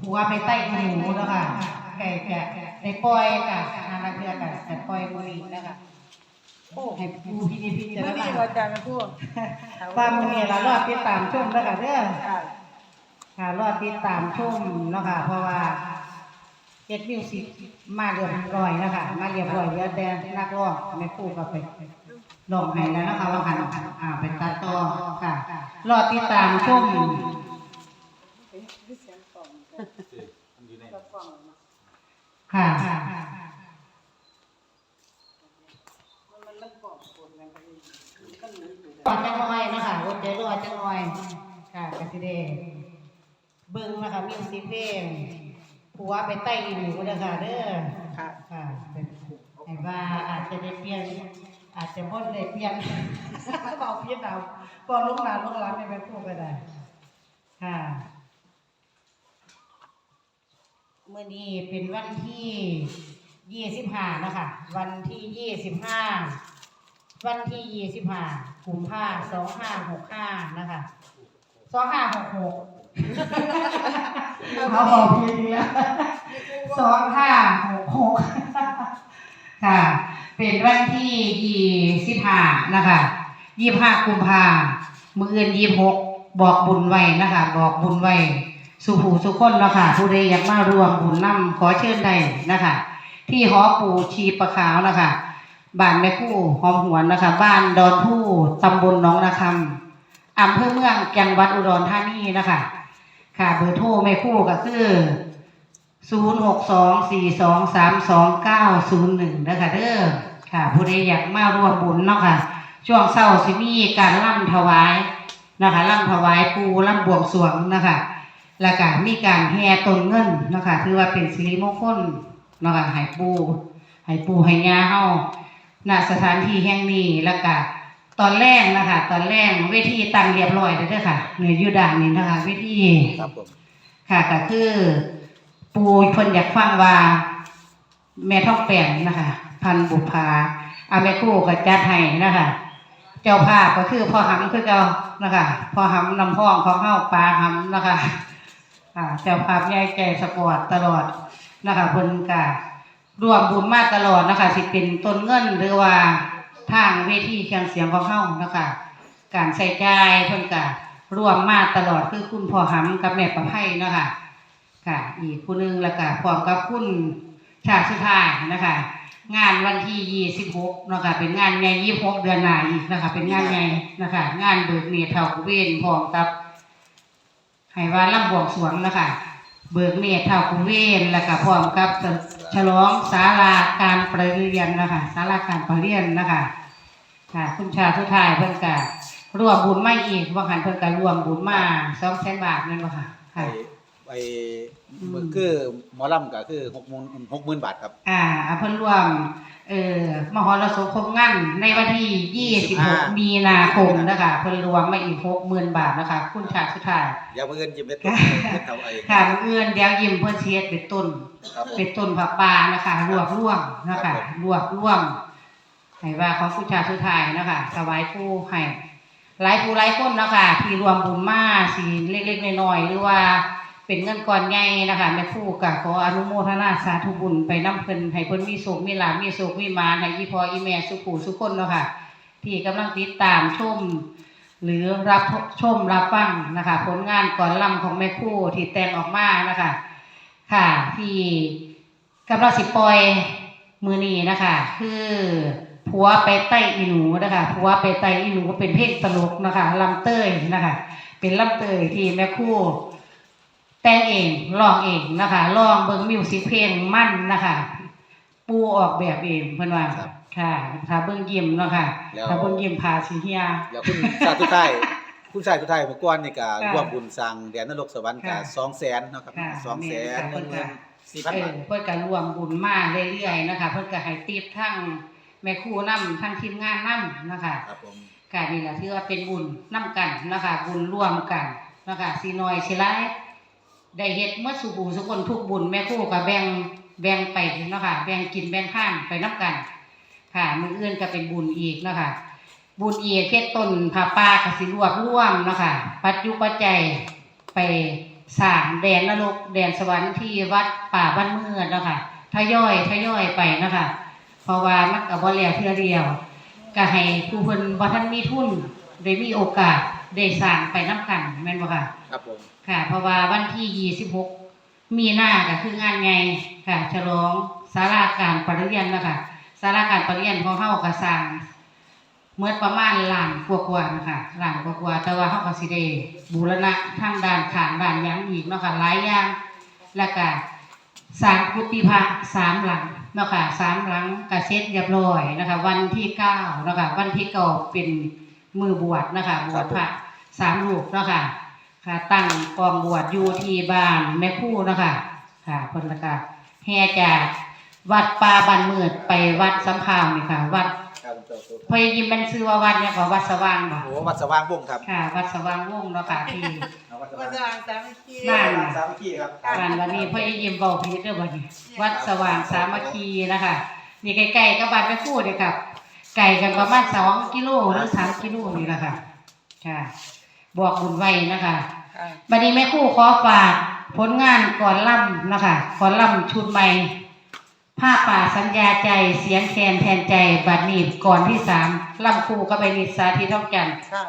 ผัวไปใต้หนูแล้วค่ะไก่แกะได้ปล่อยกับอาณาเกลือกับแต่ปล่อยบุรีนะคะโอ้ให้ผู้พินิจพิจารไม่มีณาว่าจะมาพูดว่ามื้อนี้เรารอดติดตามชมแล้วค่ะเด้อค่ะค่ะรอดติดตามชมเนาะค่ะ เพราะว่าเฮ็ดมิวสิกมาเรียบร้อยนะคะมาเรียบร้อยเหลือแต่นักร้องแม่ครูก็ไปลองให้แล้วนะคะว่าหันอ่าเป็นตัดต่อค่ะ รอติดตามชม ค่ะก่อนจังน้อยนะคะอดใจรอจังน้อยค่ะกสิเดเบิ่งนะคะมิวสิกเพลงผัวไปใต้อีหนูเด้อค่ะเด้อค่ะค่ะเป็นให้ว่าอาจจะได้เปลี่ยนอาจจะบ่ได้เปลี่ยนเอาเพียนเอาบ่ลงหลานลงหลานในแม่ครูก็ได้ค่ะ เมื่อนี้เป็นวันที่ยี่สิบห้านะคะวันที่ยี่สิบห้าวันที่ยี่สิบห้ากุมภาสองห้าหกห้านะคะสองห้าหกหกเขาบอกเพียงแล้วสองห้าหกหกค่ะ เป็นวันที่ยี่สิบห้านะคะยี่ห้ากุมภามืออื่นยี่หกบอกบุญไว้นะคะ บอกบุญไว้ สุผูสุคนเนาะคะผู้ใดอยากมารวมบุญนำขอเชิญได้นะคะ ที่หอปู่ชีประขาวนะคะบ้านแม่คู่หอมหวนนะคะ บ้านดอนผู้ตำบลหนองนาคำอำเภอเมืองจังหวัดอุดรธานีนะคะ ค่ะเบอร์โทรแม่คู่ก็คือ0 6 2 4 2 3 2 9 0 1นย์หนึ่งนะคะเด้อค่ะ ผู้ใดอยากมาร่วมบุญเนาะค่ะ ช่วงเช้าสิมีการล่ำถวายนะคะล่ำถวายปูล่ำบวงสรวงนะคะ แล้วก็มีการแห่ต้นเงินนะคะถือว่าเป็นสิริมงคลนะคะให้ปูให้ปูให้ย่าเฮาณสถานที่แห่งนี้แล้วก็ตอนแรกนะคะ ตอนแรกเวทีตั้งเรียบร้อยแล้วเด้อค่ะเหนืออยู่ด้านนี้นะคะเวทีครับผมค่ะก็คือ ปูเพิ่นอยากฟังว่า แม่ท่องแปลงนะคะ พันบุพาอาแม่ครู่ก็จัดให้นะคะเจ้าภาพก็คือพ่อหำคือเก่านะคะพ่อหำนำพ้องของเฮาปลาหำนะคะ อ่าเจ้าภาพใหญ่ใจสปอร์ตตลอดนะคะเพิ่นก็รวมบุญมาตลอดนะคะสิเป็นต้นเงินหรือว่าทางเวทีเครื่องเสียงของเฮานะคะการใส่ใจเพิ่นก็ร่วมมาตลอดคือคุณพ่อหำกับแม่ประไพเนะคะค่ะ อีกผู้หนึงแล้วก็พร้อมกับคุณชาติสุดท้ายนะคะ งานวันที่ 26เนะคะเป็นงานใหญ่26 เดือนหน้าอีกนะคะ เป็นงานใหญ่นะคะ งานเบิกเนตรเท่าเวนพร้อมกับ ให้ว่าลำบวงสวงนะคะเบิกเมตเท่ากุเวนแล้วก็พร้อมกับฉลองศาลาการประเรียนนะคะศาลาการประเรียนนะคะค่ะคุณชาทุทายเพื่อนกะรวมบุญมาอีกว่าหันเพื่อนกะรวมบุญมาสองแสนบาทนั่นบ่ค่ะค่ะ ไออืมคือหมอลำก็คือหกหมื่นหกหมื่นบาทครับ อ่าเพิ่นรวมเอ่อมหรสพครบงานในวันที่ 26 มีนาคมนะคะเพิ่นรวมมาอีก 60,000 บาทนะคะ คุณชาติสุดท้ายอย่าเพิ่งเงินยิ้มเม็ดค่ะเม็ดเท่าไอค่ะมื้ออื่นเดี๋ยวยิ้มเพิ่นสิเฮ็ดเป็นต้นครับผมเป็นต้นผักปลานะคะรวบรวมนะคะรวบรวมให้ว่าของคุณชาติสุดท้ายนะคะถวายผู้ให้หลายผู้หลายคนนะคะที่รวมบุญมาสิเล็กๆน้อยๆหรือว่า เป็นเงินก้อนใหญ่นะคะแม่คู่ก็ขออนุโมทนาสาธุบุญไปนํเพิ่นให้เพิ่นมีโชคมีลาภมีโชคมีมาให้อีพออีแม่สุขูสุขคนเนาะค่ะ ที่กำลังติดตามชม หรือรับชมรับฟังนะคะ ผลงานก่อนล่ำของแม่คู่ที่แต่งออกมานะคะ ค่ะ ที่กำลังสิปล่อยมือนี้นะคะ คือผัวไปใต้อีหนูนะคะผัวไปใต้อีหนูเป็นเพลงตลกนะคะลำเต้ยนะคะ เป็นลำเต้ยที่แม่คู่ แต่งเองร้องเองนะคะร้องเบิ่งมิวสิกเพลงมั่นนะคะ ปูออกแบบเองเพิ่นว่าครับค่ะถ้าเบิ่งยิ้มเนาะค่ะแล้ว ถ้าเบิ่งยิ้มพาสิเฮีย แล้วคุณชาติทุไทายคุณชายทุไทายเมื่อก่อนนี่ก็ค่ะร่วมบุญสร้างแดนนรกสวรรค์ก็ค่ะสองแสนเนาะครับค่ะสองแสนแม่หนึ่งหมื่ค่ะนสี่พันเอบาอทเพิ่นก็รวมบุญมาเรื่อยๆนะคะ เพิ่นก็ให้ติปทั้งแม่ครูนํทั้งทีมงานนํนะคะ ครับผมก็นี่แหละถือว่าเป็นบุญนํกันนะคะ บุญร่วมกันนะคะสิน้อยสิหลาย ได้เฮ็ดเมื่อสุบูสุคนทุกบุญแม่ครูก็แบ่งแบ่งไปเนาะคะแบ่งกินแบ่งข้านไปนํกัน ค่ะมืออื่นก็เป็นบุญอีกเนาะคะบุญอีกเฮ็ดต้นผาป่ากสิรวบร่วมเนาะคะปัจจุปัจจัยไปสร้างแดนนรกแดนสวรรค์ที่วัดป่าบ้านเมืองเนาะคะทยอยทยอยไปเนาะคะเพราะว่ามันก็บ่แล้วเทื่อเดียว ก็ให้ผู้เพิ่นบ่ทันมีทุนได้มีโอกาส ได้สร้างไปนํกันแม่นบ่ค่ะ ครับผมค่ะ เพราะว่าวันที่ 26 มีนาก็คืองานใหญ่ค่ะ ฉลองศาลาการประเรียนนะคะศาลาการประเรียนของเฮาก็สร้างเมื่อประมาณล้านกว่าๆนะคะล้านกว่าๆแต่ว่าเฮาก็สิได้บูรณะทางด้านข้างด้านหยังอีกเนาะค่ะหลายอย่างแล้วก็สร้างกุฏิพระสามหลังเนาะค่ะสามหลังก็เสร็จเรียบร้อยนะคะ วันที่เก้าเนาะค่ะวันที่เก้าเป็น มือบวชนะคะบวชพระสามรูปเนาะค่ะ ค่ะ ตั้งกองบวชอยู่ที่บ้านแม่คู่เนาะคะค่ะเพิ่นละค่ะแห่จากวัดป่าบ้านมืดไปวัดสำพาวนี่ค่ะ วัดครับผมเจ้าตัวพยยิมมันชื่อว่าวัดเนี่ยก็วัดสว่างบ่โอ้วัดสว่างวงครับค่ะ วัดสว่างวงเนาะค่ะที่เอาวัดสก็ว่างจะสามัคคีบ้านสามัคคีครับบ้านวันนี้พยยิมเว้าผิดเด้อบัดนี้วัดสว่างสามัคคีนะคะนี่ใกล้ๆกับบ้านแม่คู่เด้อครับ ไกลกันประมาณ2กิโลหรือ3กิโลนี่ล่ะค่ะ ค่ะ บอกบุญไว้นะคะค่ะบัดนี้แม่ครู่ขอฝากผลงานก่อนล่ำนะคะก่อนล่ำชุดใหม่ผ้าป่าสัญญาใจเสียงแคนแทนใจบัดนี้ก่อนที่สามล่ำครูก็ไปนิสาธิท่องจันทร์ค่ะ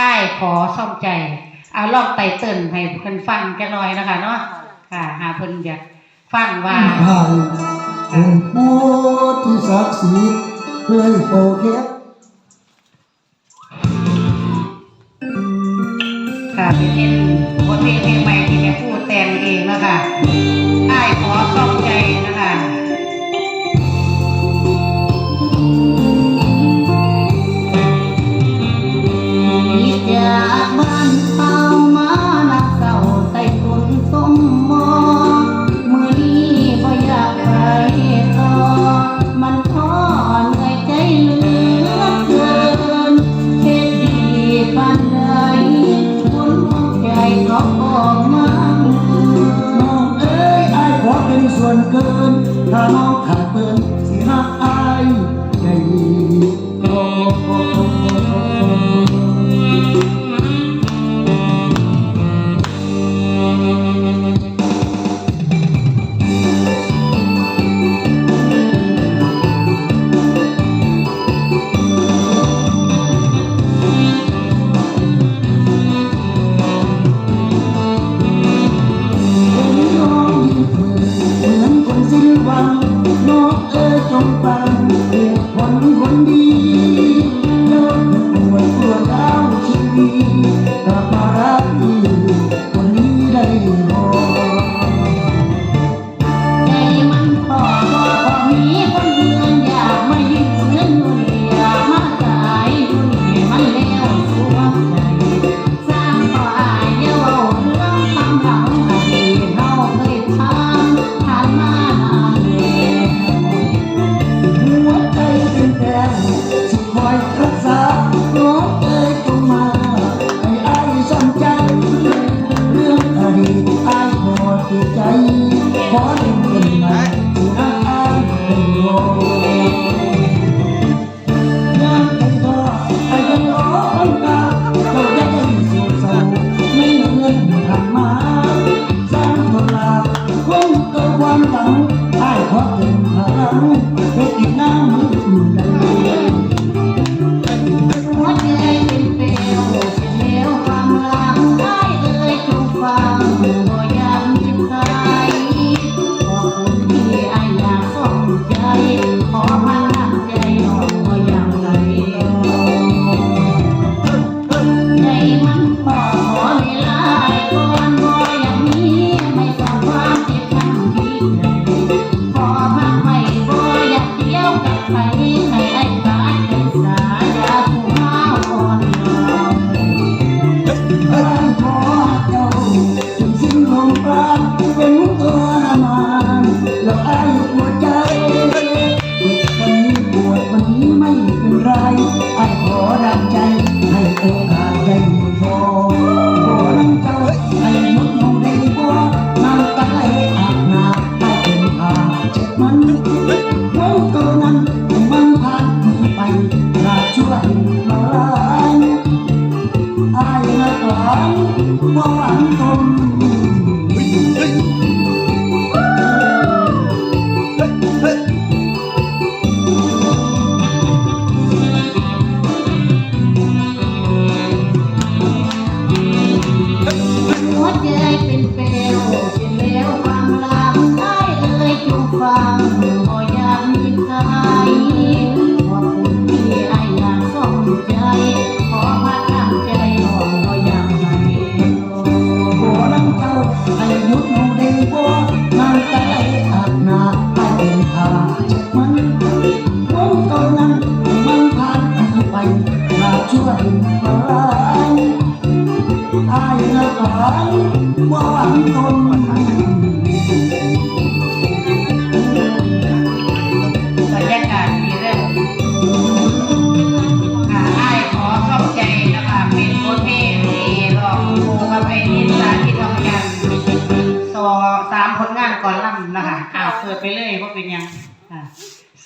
อ้ายขอซ่อมใจ เอาลองไตเติ้ลให้เพิ่นฟังจักหน่อยนะคะเนาะค่ะ หาเพิ่นอยากฟังว่าไทยองค์ปู่ที่ศักดิ์สิทธิ์ เคยโปรเทสค่ะเป็นบทเพลงใหม่ที่แม่พูดแต่งเองนะคะอ้ายขอส่ง มองหลังตน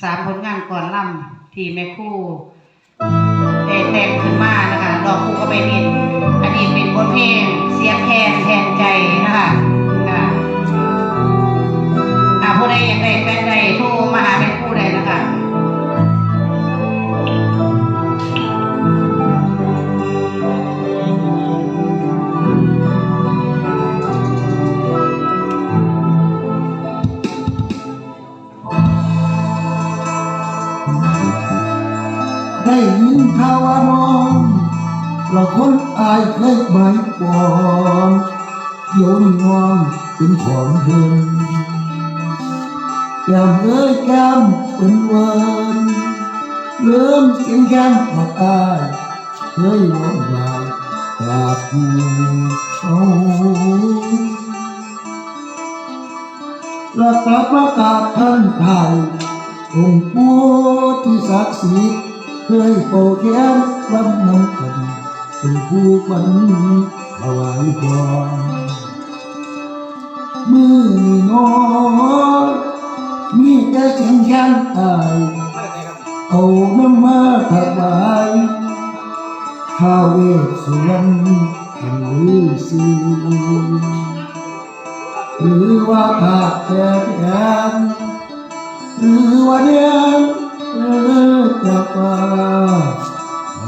สามผลงานก่อนล่ำที่แม่คู่แต่แต่งขึ้นมานะคะดอกคู่ก็ไปนินอันนี้เป็นบทเพลงเสียงแทนแทนใจนะคะอ่าผู้ใดอยากได้แฟนใดโทรมาหาเป็ ได้ยินข่าวว่านองเราคนอายเคยหมายปองเดี๋ยวนี้นองเป็นของเพิ่นแก้มเอ้ยแก้มเป็นวิร์นเริ่มเสียงแก้มมาอายเคยร้องยาวแต่ผู้เอาและกลับมากราบท่านเท่าองค์ปู่ที่ศักดิ์สิทธิ์ เคยโปแค้นวันน้ำกันเป็นผู้ฝันถวายความมือนี่น้องมีแต่เสียงแค้นตายเอาน้ำมาถวายข้าเวสุวรรณแห่งฤาษีหรือว่าขาดแต่แขนหรือว่าเดียน อจะปา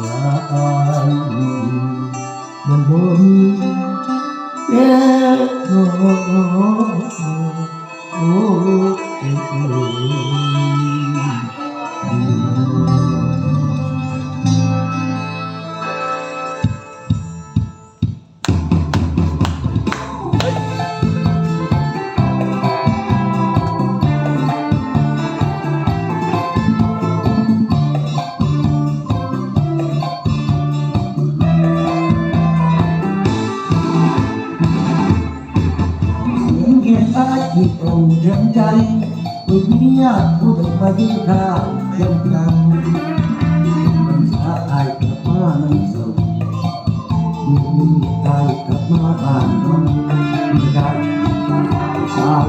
ละอายมันบ่มีเอ๊ะโอ้โอ้โอ้โอ้ เทียงใจผู้เมียผู้ใดมายืนข้าเยังกำมันสาอายกลับมาในสมมีมีอายกลับมาบ้านนอนมีการสาว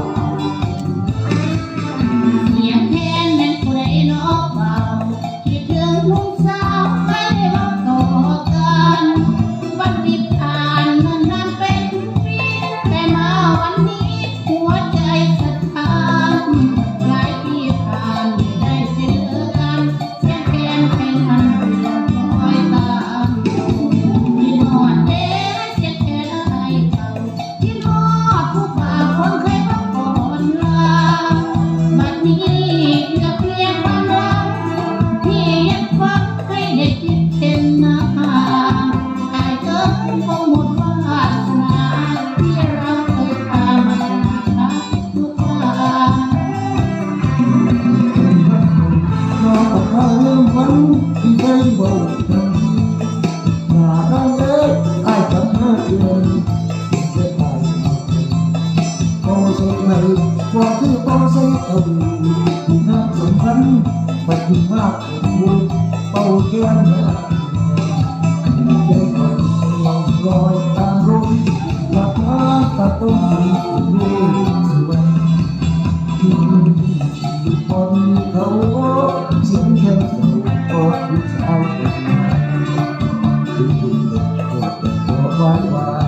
ที่ยังฟังให้ได้คิด บ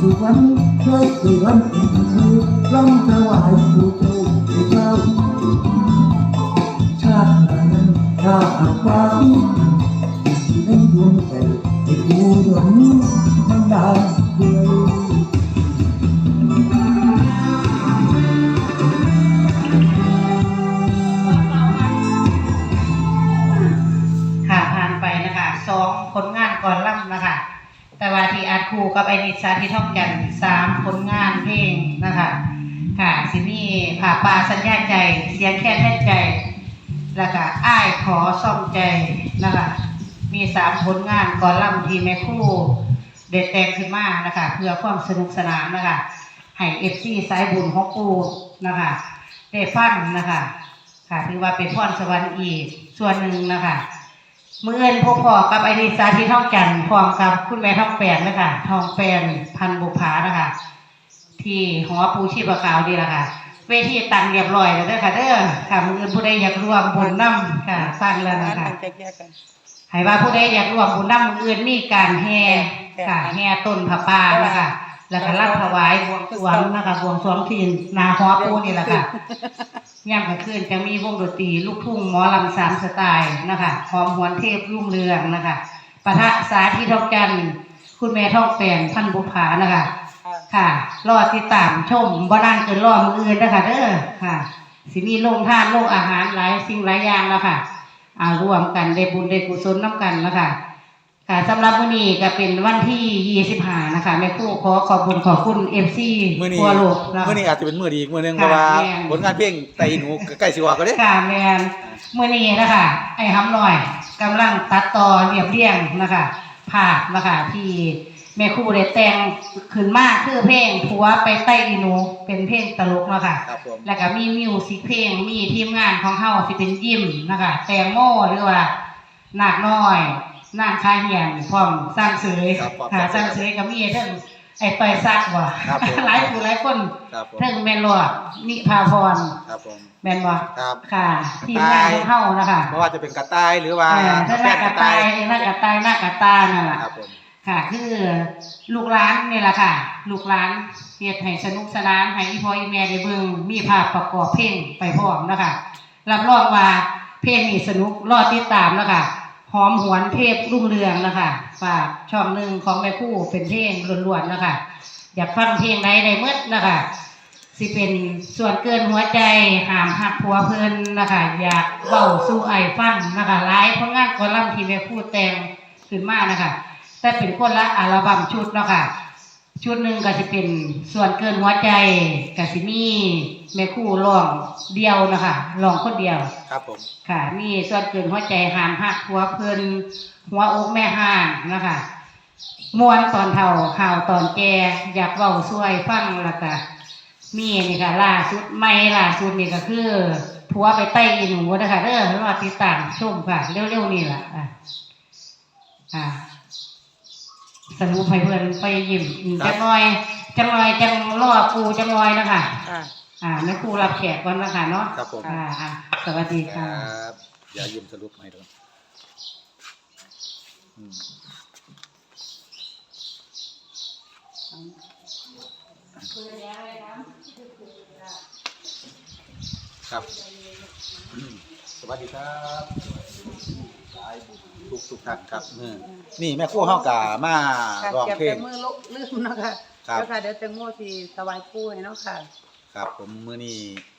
สุวรรณเคยเกิดอีกทีลำถวายผู้เจ้าที่เจ้า ชาตินั้นถ้าหากว่าในดวงใจที่กูหลงมันได้ด้วค่ะผ่านไปนะคะสองผลงานก่อนล่ำนะคะ แต่ว่าที่อ ครูกับไอนิสาที่ท่องกันสามผลงานเพลงนะคะค่ะสิมี่ผ่าปลาสัญญาใจ เสียงแค่แท่นใจ แล้วก็อ้ายขอซ่อมใจนะคะมีสามผลงานก่อนล่ำทีแม่ครู่เด็ดแต่งขึ้นมานะคะเพื่อความสนุกสนานนะคะให้เอฟซีสายบุญของปูนะคะได้ฟังนะคะค่ะถือว่าเป็นพรสวรรค์อีกส่วนหนึ่งนะคะ มื่อเอินพบพอกับไอริสาที่ท่องจันทร์พร้อมกับคุณแม่ท่องแปนนะคะทองแปนพันบุภานะคะ ที่หอปูชีพขาวดีละค่ะ เวทีตังเรียบร้อยแล้วเด้อค่ะเด้อค่ะมืออื่นผู้ใดอยากร่วมบุญน้ำค่ะฟังแล้วนะคะแยกๆกันให้ว่าผู้ใดอยากร่วมบุญน้ำมืออื่นมีการแห่ค่ะแห่ต้นผ้าป่านะคะแล้วก็รับถวายบวงสรวงนะคะบวงสรวงที่หนาหอปูนี่แหละค่ะ ย่ำกลางคืนจะมีวงดนตรีลูกทุ่งหมอลำสามสไตล์นะคะหอมหวนเทพรุ่งเรืองนะคะปะทะสาธิตทองจันคุณแม่ทองแปนพันบุภานะคะ ค่ะรอติดตามชมบ่นานเกินรอมืออื่นนะคะเด้อค่ะ สิมีโรงทานโรงอาหารหลายสิ่งหลายอย่างแล้วค่ะ อ่ารวมกันได้บุญได้กุศลน้ำกันแล้วค่ะ ค่ะสำหรับมื้อนี้ก็เป็นวันที่ 25 นะคะแม่ครูขอขอบคุณขอบคุณ FC มื้อนี้ทั่วโลกแล้วมื้อนี้อาจจะเป็นมื้อดีอีกมื้อหนึงค่ะเพราะว่าแม่น ผลงานเพลงไตหนูใกล้สิออกก็เด้ ค่ะแมนเมื่อนี้นะคะ ไอ้หำหน่อยกำลังตัดต่อเรียบเรียงนะคะภาพนะคะที่แม่ครูได้แต่งขึ้นมาคือเพลงผัวไปใต้อีหนูเป็นเพลงตลกเนาะค่ะ ครับผม แล้วก็มีมิวสิกเพลงมีทีมงานของเฮาสิเป็นยิมนะคะแตงโมหรือว่านาคน้อย นางคาเหียนพร้อมสร้างเสยครับผมค่ะสร้างเสยก็มีเทั้งไอ้ต่อยซักว่ะครับผมหลายผู้หลายคนครับผม เทั้งแม่นรอดนิพาพรครับผม แม่นบ่ครับ ค่ะ ทีมงานของเฮานะคะเพราะว่าจะเป็นกระต่ายหรือว่าเออถ้าหน้ากระต่ายหน้ากระต่ายหน้ากระตายนั่นแหละครับผม ค่ะ คือลูกหลานนี่แหละค่ะ ลูกหลานเฮ็ดให้สนุกสนานให้อีพ่ออีแม่ได้เบิ่งมีภาพประกอบเพลงไปพร้อมนะคะรับรองว่าเพลงนี้สนุกรอติดตามนะคะห อมหวนเทพรุ่งเรืองนะคะฝากช่องหนึ่งของแม่คู่เป็นเพลงล้วนๆนะคะอยากฟังเพลงไหนได้หมดนะคะสิเป็นส่วนเกินหัวใจหามหักผัวเพลินนะคะอยากเบ้าสู้ไอฟังนะคะหลายผลงานกอลัมที่แม่คู่แต่งขึ้นมากนะคะแต่เป็นคนละอัลบั้มชุดนะค่ะ ชุดหนึ่งก็จะเป็นส่วนเกินหัวใจกสิมีแม่ครู่ร้องเดียวนะคะร้องคนเดียว ครับผม ค่ะ มีส่วนเกินหัวใจหามหักหัวเพลินหัวอกแม่ห่างนะคะมวนตอนเท่าข่าวตอนแกอยากเว้าช่วยฟังแล้วก็มีนี่ค่ะล่าสุดไม่ล่าสุดนี่ก็คือผัวไปไต้อีหนูนะคะเด้อรอติดตามชมค่ะ เร็วๆนี่แหละอะอ่า สรุปให้เพื่อนไปยิ้มอืมจังน้อยจังน้อยจังรอครูจังน้อยนะคะค่ะอ่าแม่ครูรับแขกก่อนนะคะเนาะครับผมอ่าอ่าสวัสดีคค่ะรับอย่ายืมสรุปให้ดูอืมครับอืมสวัสดีครับ ทุกทุกท่านครับอืมนี่แม่ครู่เฮากะมาค่ะร้องเก็บเพลแต่ง มือลุลืมเนาะค่ะครับ แล้วค่ะเดี๋ยวแตงโมสิถวายปู่ให้เนาะค่ะครับ ผมมื้อนี้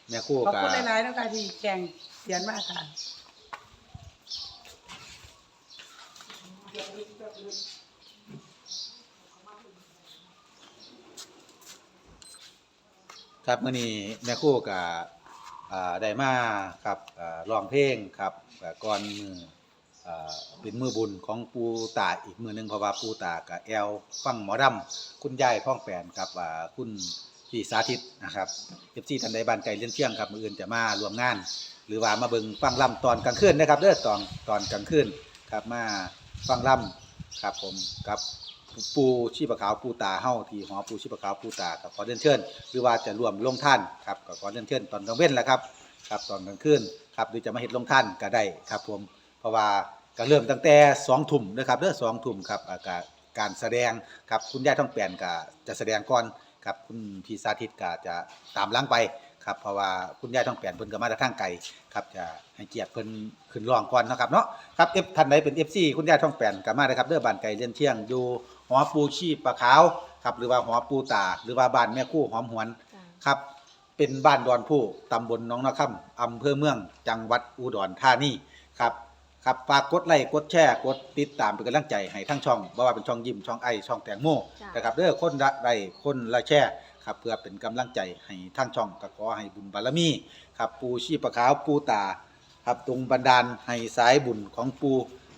แม่ครู่ขอบกะคุณหลายๆเนาะค่ะที่แจ้งเสียนมากค่ะ ครับมื้อนี้แม่ครู่กะอ่าได้มาครับอ่าร้องเพลงครับก็ก่อนมืออ่า เป็นมือบุญของปูตาอีกมือหนึงเพราะว่าปูตากับแอลฟังหมอดำคุณยายท่องแปนครับคุณพี่สาธิตนะครับเอฟซีทันใดบ้านไก่เลี้ยนเที่ยงครับมืออื่นจะมารวมงาน หรือว่ามาเบิ่งฟังล่ำตอนกลางคืนนะครับเด้อตอนตอนกลางคืนครับมาฟังล่ำครับผมกับปูชีพขาวปูตาเฮาที่หอปูชีพขาวปูตากับขอเรียนเชิญหรือว่าจะรวมลงท่านครับก็ขอเรียนเชิญตอนกลางเว้นแหละครับครับตอนกลางคืนครับหรือจะมาเฮ็ดลงท่านก็ได้ครับผมเพราะว่า ก็เริ่มตั้งแต่2ทุ่มนะครับเด้อ2ทุ่มครับอ่าก็การแสดงครับคุณยายท่องแปลนก็จะแสดงก่อนครับคุณพี่สาธิตก็จะตามหลังไปครับเพราะว่าคุณยายท่องแปลนเพิ่นก็มาจากทางไกลครับจะให้เกียรติเพิ่นขึ้นร้องก่อนเนาะครับเนาะครับเอฟท่านใดเป็น FC คุณยายท่องแปลนก็มาได้ครับเด้อบ้านไก่เลี้ยนเที่ยงอยู่หอปูชีปลาขาวครับหรือว่าหอปูตา หรือว่าบ้านแม่คู่หอมหวนครับเป็นบ้านดอนผู้ตำบลหน้องนาคำอำเภอเมือง จังหวัดอุดรธานีครับ ครับฝากกดไลค์กดแชร์กดติดตามเป็นกำลังใจให้ทั้งช่องบ่ว่าเป็นช่องยิ้มช่องไอช่องแตงโมจ้ะ นะครับเด้อคนละไลค์คนละแชร์ครับเพื่อเป็นกำลังใจให้ทั้งช่องก็ขอให้บุญบารมีครับปูชีพขาวปูตาครับตรงบันดาลให้สายบุญของปู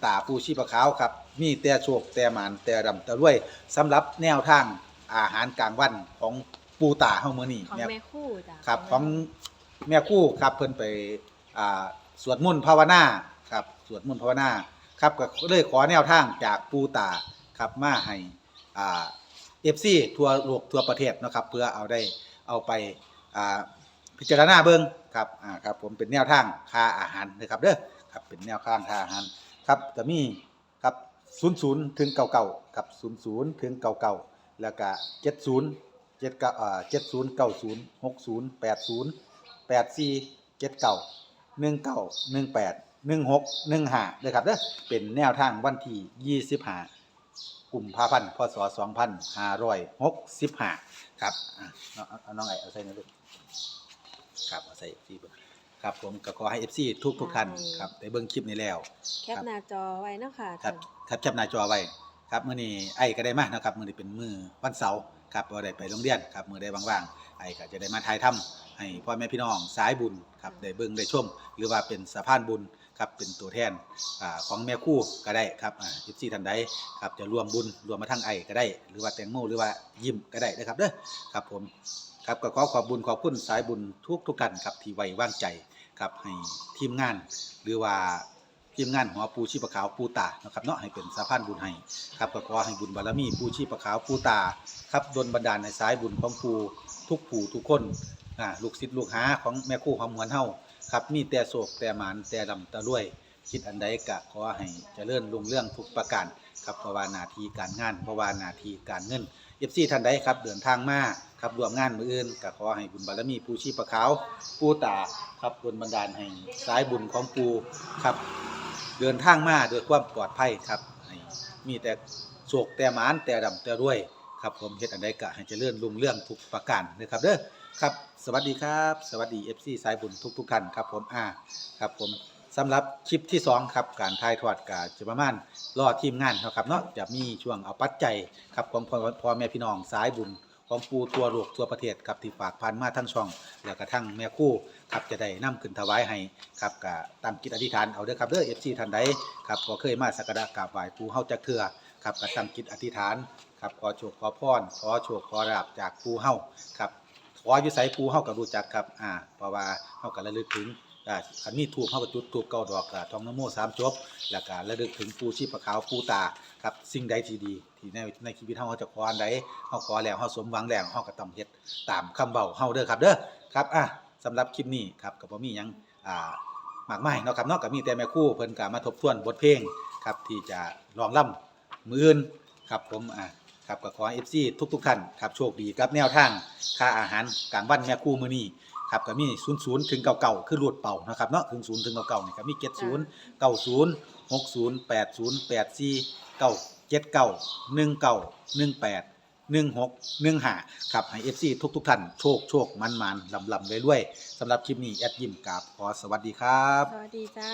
ตาปูชีพขาวครับมีแต่โชคแต่หมานแต่ร่ำแต่รวยสำหรับแนวทางอาหารกลางวันของปูตาเฮามื้อนี้ของแม่ แม่คู่จ้ะ ครับของแม่ครู่ครับเพิ่นไปอ่าสวดมนต์ภาวนาครับ สวดมนต์ภาวนาครับก็เลยขอแนวทางจากปูตาครับมาให้อ่า FC ทั่วโลกทั่วประเทศนะครับ เพื่อเอาได้เอาไปอ่าพิจารณาเบิ่งครับอ่าครับผมเป็นแนวทางค่าอาหารนะครับเด้อครับเป็นแนวทางค่าอาหารครับจะมีครับ00ถึง99ครับ00ถึง99แล้วก็70เจ็ดเก้าอ่าเจ็ดศูนย์เก้าศูนย์หกศูนย์แปดศูนย์แปดสี่เจ็ดเก้าหนึ่งเก้าหนึ่งแปด หนึ่งหกหนึ่งห้าเลยครับเด้อเป็นแนวทางวันที่ยี่สิบห้ากลุ่มพาพันธ์พศสองพันห้าร้อยหกสิบห้าครับอะเอาเอาเอาน้องไอเอาใส่นะลูกครับเอาใส่ที่เบิ่งครับผมก็ขอให้เอฟซีทุกทุกๆท่านครับได้เบิ่งคลิปนี้แล้ว แคปหน้าจอไว้เนาะค่ะครับครับแคปหน้าจอไว้ ครับมื้อนี้ไอ้ก็ได้มานะครับมื้อนี้เป็นมื้อวันเสาร์ ครับบ่ได้ไปโรงเรียนครับมื้อใดว่างๆไอ้ก็จะได้มาถ่ายทำให้พ่อแม่พี่น้องสายบุญครับได้เบิ่งได้ชม หรือว่าเป็นสะพานบุญครับเป็นตัวแทนอ่าของแม่ครู่ก็ได้ครับอ่า14ท่านใดครับจะร่วมบุญรวมมาทั้งไอ้ก็ได้ หรือว่าแตงโมหรือว่ายิ้มก็ได้นะครับเด้อครับผมครับก็ขอขอบบุญขอบคุณสายบุญทุกทุกๆท่านครับที่ไว้วางใจครับให้ทีมงาน หรือว่า ทีมงานหัวปูชีพขาวปูตานะครับเนาะให้เป็นสะพานบุญให้ครับก็ขอให้บุญบารมีปูชีพขาวปูตาครับดลบันดาลในสายบุญของปูทุกผู้ทุกคนอ่าลูกศิษย์ลูกหาของแม่คู่ของหมวนเฮาครับมีแต่โศกแต่หมานแต่ดำแต่รวย คิดอันใดกะขอให้เจริญรุ่งเรื่องทุกประการครับเพราะวานาทีการงานเพราะวานาทีการเงินเอฟซีท่านใดครับเดินทางมาครับรวมงานมืออื่นก็ขอให้บุญบารมีปูชีพขาวปูตาครับดลบันดาลให้สายบุญของปูครับ เดินทางมาด้วยความปลอดภัยครับมีแต่โศกแต่หมานแต่ดำแต่รวยครับผมเฮ็ดอันใดก็ให้เจริญรุ่งเรื่องทุกประการนะครับเด้อครับ สวัสดีครับ สวัสดี FC สายบุญทุกทุกท่านครับผมอ่าครับผมสำหรับคลิปที่สองครับการถ่ายทอดกาจะประมาณรอทีมงานนะครับเนาะจะมีช่วงเอาปัจจัยครับของพ่อพ่อแม่พี่น้องสายบุญของปูตัวโลกตัวประเทศครับที่ฝากพันมาทั้งช่อง แล้วก็ทั้งแม่คู่ ครับจะได้นํขึ้นถวายให้ครับก็ตามกิจอธิษฐานเอาเด้อครับเด้อ FC ท่านใดครับก็เคยมาสักการะกราบไหว้ปูเฮาจักเทื่อครับก็ตั้งจิตอธิษฐานครับขอโชคขอพรขอโชคขอลาภจากปูเฮาครับขออยู่ไสปูเฮาก็รู้จักครับอ่าเพราะว่าเฮาก็ระลึกถึงอ่าคันมีทูบเฮาก็จุดทูบเก้าดอกก็ท่องนะโมสามจบแล้วก็ระลึกถึงปูชีพขาวปูตาครับสิ่งใดที่ดีที่ในในชีวิตเฮาเฮาจะขออันใดเฮาขอแล้วเฮาสมหวังแล้วเฮาก็ต้องเฮ็ดตามคำเว้าเฮาเด้อครับเด้อครับอะ สำหรับคลิปนี้ครับกับผมมียังอ่ามากมายเนาะครับนอกกับมีแต่แม่คู่เพิ่นก็มาทบทวนบทเพลงครับที่จะรองร่ำมืออื่นครับผมอ่าครับกับขอเอฟซีทุกๆท่านครับโชคดีครับแนวทางค่าอาหารกลางวันแม่คู่มือนี้ครับกับมีศูนย์ศูนย์ถึงเก่าๆคือรูดเป่านะครับเนาะถึงศูนย์ถึงเก่าๆเนี่รับมีเจ็ดศูนย์เก้าศูนย์หกศูนย์แปดศูนย์แปดสี่เก้าเจ็ดเก้าหนึ่งเก้าหนึ่งแปด 90 60 80 84 9 79 19 18 16 15ครับให้ FC ทุกทุกท่านโชคโชคมันมันลำลำรวยๆสำหรับคลิปนี้แอดยิมกับขอสวัสดีครับ สวัสดีจ้า